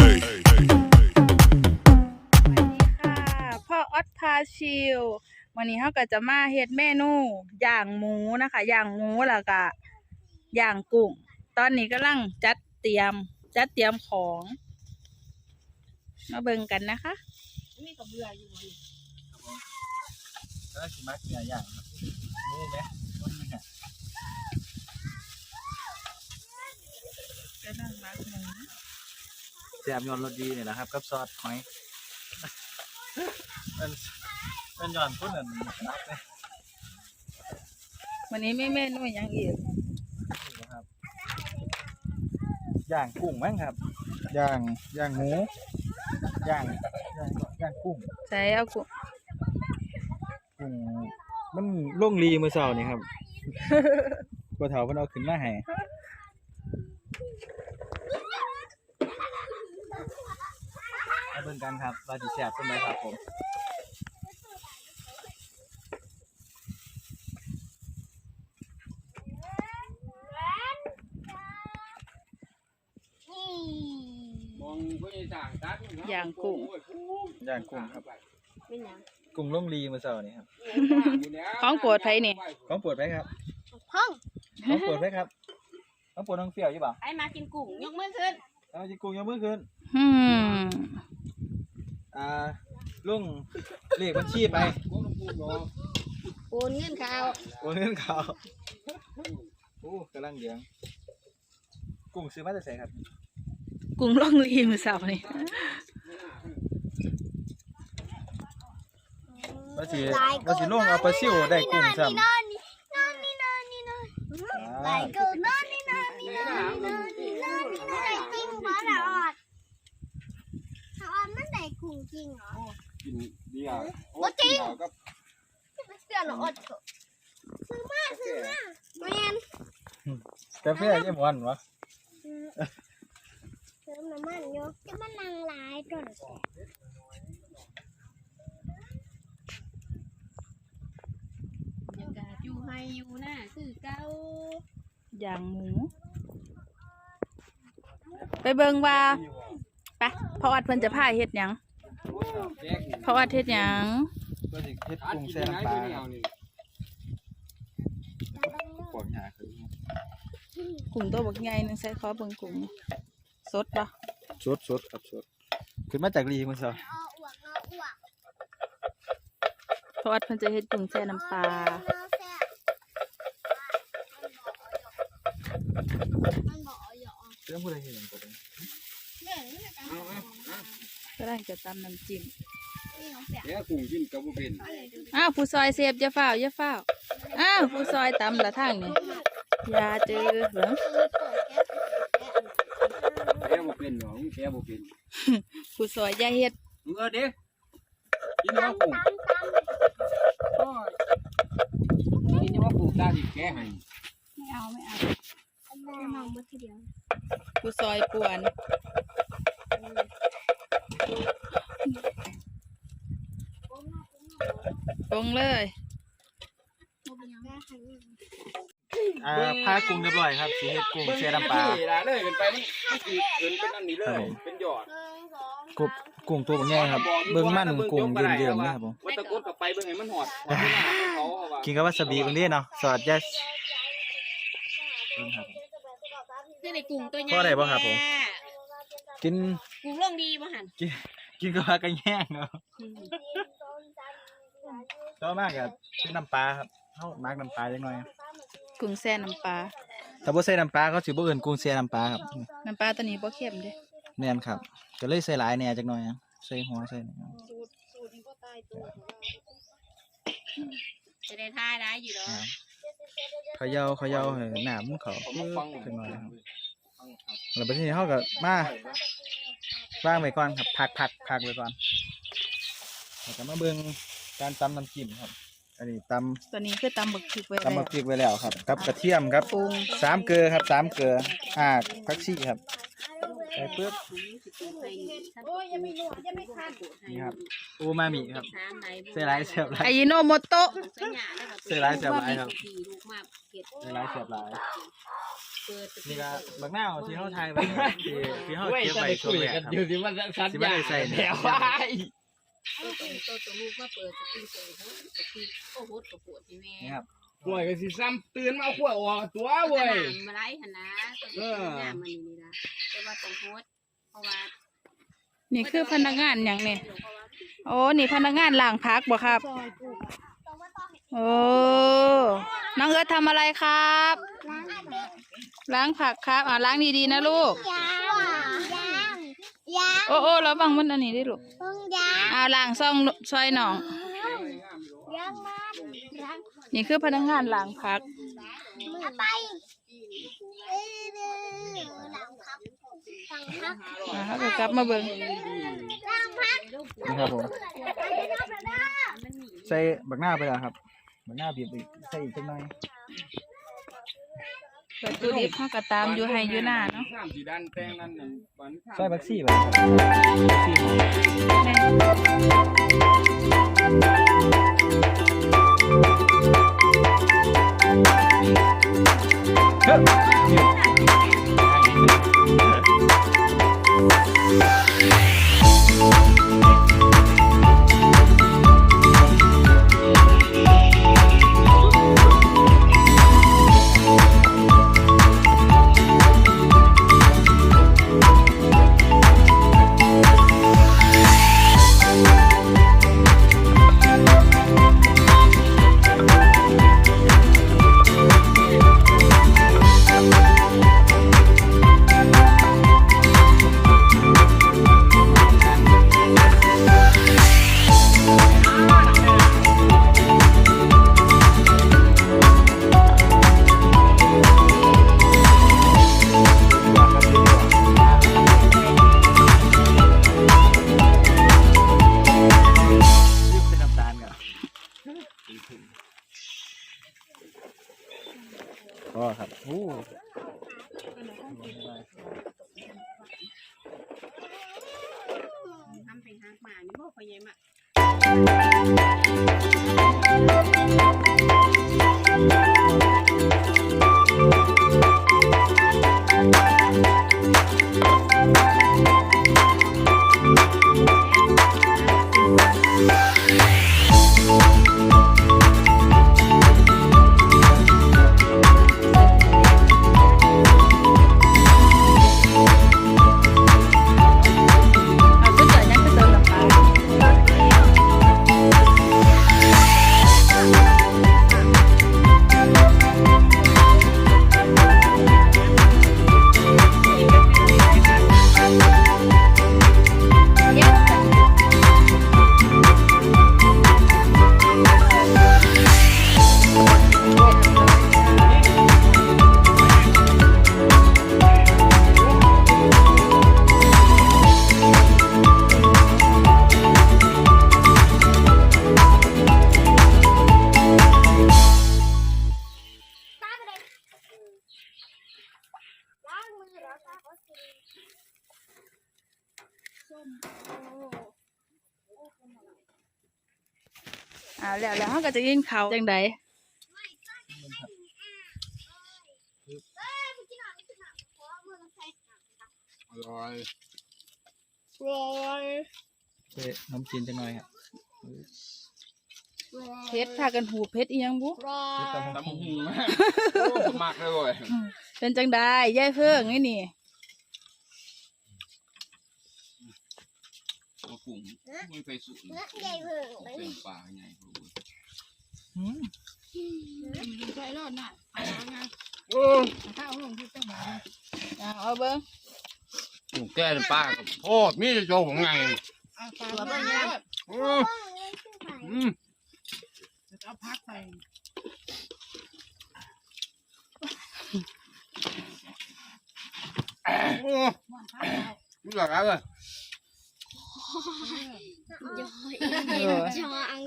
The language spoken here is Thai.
สวัสดีค่ะพ่อออสพาชิลวันนี้เขาก็จะมาเฮ็ดเมนูย่างหมูนะคะย่างหมูแล้วก็ย่างกุ้ง ตอนนี้กำลังจัดเตรียม จัดเตรียมของมาเบิ่งกันนะคะมีกับเบื่ออยู่นี่แล้วสิมักเนื้อย่างครับนี่ไหมมันนี่ฮะกำลังมักหมูแซ่บยอนรสดีเนี่ยนะครับกับซอสหอยมันมันย้อนพุ่นอันนักเลยวันนี้ไม่เมนูอย่างอีกนี่นะครับย่างกุ้งมั้งครับย่างย่างหมูย่างย่างย่างกุ้งใส่เอากุ้งกุ้งมันล่งลีมือเสานี่ครับกว่าเถาเพิ่นเอาขึ้นมาให้ มาเบิ่งกันครับว่าสิแซ่บเป็นไงครับผมมองผู้ใหญ่ต่างตัดย่างกุ้งย่างกุ้งครับเป็นหยังกุ้งล่งลีมือเสานี่ครับของโปรดไผนี่ของโปวดไหมครับห้องของโปวดไหมครับของโปวดน้องเปรี้ยวอยู่เปล่าไอ้มากินกุ้งยกมือขึ้นเอาจิกุ้งยกมือขึ้นอืม อ่าลุงเลขบัญชีไปโอนเงินเขาโอนเงินเขาโอ้กำลังเลี้ยงกุ้งซื้อมาจากไหนครับกุ้งล่องลีมือเสานี่ว่าสิว่าสิลงเอาปลาซิวได้กุ้งซ้ำนอนนี่นอ จริงเหรอ กินเบียร์บ่จริงก็ไม่เชื่อละออดเถอะซื้อมาซื้อมาแมนกาแฟยี่หวานวะเติมน้ำมันอยู่จะมันนางลายก่อนยังกาอยู่ให้อยู่หน้าคือเก่าย่างหมู ไปเบิ่งว่าไปพ่อออดเพิ่นจะพาเฮ็ดหยัง เพ่อออดเฮ็ดหยังว่าสิเฮ็ดกุ้งแซ่น้ำปลาครับปวดหาคือกุ้งตัวบักใหญ่นึงใส่ขอเบิ่งกุ้งสดปะสดสดครับสดขึ้นมาจากรีมือเสาเอาอวกเอาอวกพ่อออดเพิ่นจะเฮ็ดกุ้งแช่น้ำปลาเอาแซ่อกเอาหยอกเรื่องผู้ใดเห็นตัวนี้ เนี่ยมันจะเอาก็ได้จะตำน้ำจิ้มนี่ของแซ่บเนี่ยกุ้งกินกับบุเป็นอ้าวผู้ซอยเสียบอย่าฝ้าวอย่าฝ้าวอ้าวผู้ซอยตำละทางนี่อย่าเจอเหรอแกบุเป็นหรอแกบุเป็นผู้ซอยอย่าเฮ็ดมึงเออเด็กกินว่ากุ้งกินว่ากุ้งตาดิแกให้ไม่เอาไม่เอามองมาทีเดียวผู้ซอยป่วน ตรงเลยอ่าพากุ้งเรียบร้อยครับสิเฮ็ดกุ้งแช่น้ำปลาเลยเป็นไปมันมันคือเกินเป็นอันนี้เลย เป็นยอดกบกุ้งตัวบักใหญ่ครับ เบิ่งมันกุ้งเดือมๆนะครับผมวัตะกดกับไปเบิ่งให้มันหอดหอดที่หน้าเขาเขาว่ากินกับวาซาบิกันดีเนาะสอดยัสครับผมคือในกุ้งตัวใหญ่พอได้บ่ครับผม กินกุ้งลงดีบ่หันกินกินกับปลากระแยงเนาะชอบมากครับเป็นน้ำปลาครับเฮามักน้ำปลาจังหน่อยกุ้งแช่น้ำปลาถ้าบ่ใส่น้ำปลาเขาสิบ่เอิ้นกุ้งแช่น้ำปลาครับน้ำปลาตัวนี้บ่เค็มเด้แม่นครับ ก็เลยใส่หลายแหน่จักหน่อยอะใส่หัวใส่นี่จะได้ท่าได้อยู่แล้วครับเขย่าเขย่าให้น้ำมันเข้าจักหน่อยครับแล้วบัดนี้เฮาก็มา วางไว้ก่อนครับพักพักพักไว้ก่อนแล้วก็มาเบิ่งการตำน้ำจิ้มครับ อันนี้ตำตัวนี้คือตำบักพริกไว้ตำแล้มะวพริกไว้แล้วครับกับกระเทียมครับปรุงสามเกลือครับสามเกลืออ่ากผักชีครับใส่ปึ๊บโอ้ยยังไม่รู้ยังไม่ทันนี่ครับอูมามิครับใส่หลายเสียบหลาไอยยิโนโมโตะใส่หลายเสียบหลายครับลูกมากเผ็ดใส่หลายเสียบหลายเปิดจะนี่ก็บักหน้าวที่เฮาทายไว้ที่ที่เฮาเว้ยเก็บจะไว้ได้ช่วคุงยแรกกันครับอยู่ที่มันสัญสิบ่ญาได้ใส่เนี่ยแล้วว้ายตัวตัวตัวลูกมาเปิดจะตีเปิดโหดจะตีโอ้โหกับปวดที่แม่นี่ครับห่วยก็สิซ้ำตื่นมาขั้วออกตัวเว้ยมาไล่หันนะตัวหน้ามันนี่ละแต่ว่าต้องโหดเพราะว่านี่คือพนักงานอย่างเนี่ยโอ้นี่พนักงานล้างพักบ่ครับโอ้น้องเอิร์ธทำอะไรครับ ล้างผักครับอ่าล้างดีๆนะลูกยางยางยางโอ้โอ้ระวังมันอันนี้ด้วยลูกต้องยางอ่าล้างซ่องซอยหนอง ยางมันยางนี่คือพนักงานล้างผัก มือไปเอ้ยเด้อหลังพักหลังพักอ่าเขาก็กลับมาเบิ่งหลังพักนี่ครับผมไปเด้อไปเด้อมันหนีใส่บักหน้าไปแล้วครับ บักหน้าบีบอีกใส่อีกจักหน่อย วัตถุดิบเขาก็ตามอยู่ให้อยู่หน้าเนาะน้ำสีดันแตงนั่นน่ะบันใส่บักซี่ไปครับบักซี่หอมแม่ยื ก็ครับโอ้ทำเป็นหางหมานี่บ่พอใหญ่มากเอา ส้มโอ้อ่าแล้วแล้วเขาก็จะกินข้าวจังไดเอ้ยไปกินหน่อยไปกินหน่อยขอมือใส่อร่อยใส่น้ำจีนจังหน่อยครับเพชรพากันหูเพชรอีหยังบุรอตำตำหูมากโอ้มากเลยเว้ยเป็นจังได้ยายเพิ่งนี่นี่ โอ้ กุ้งมึงใส่สูตรเนื้อใหญ่เพิ่งไปเป็นปลาใหญ่กว่าเว้ยอืมใช่รอดน่ะเอาไงโอ้ถ้าเอาลงที่เจ้าหมาอ่าเอาเบิ่งกุ้งแก่เป็นปลากับโอ้มีจะโจของไงเอาปลาไปเลยโอ้อืมเอาพักใส่โอ้ไม่หลักอะไรเลย เออจออัง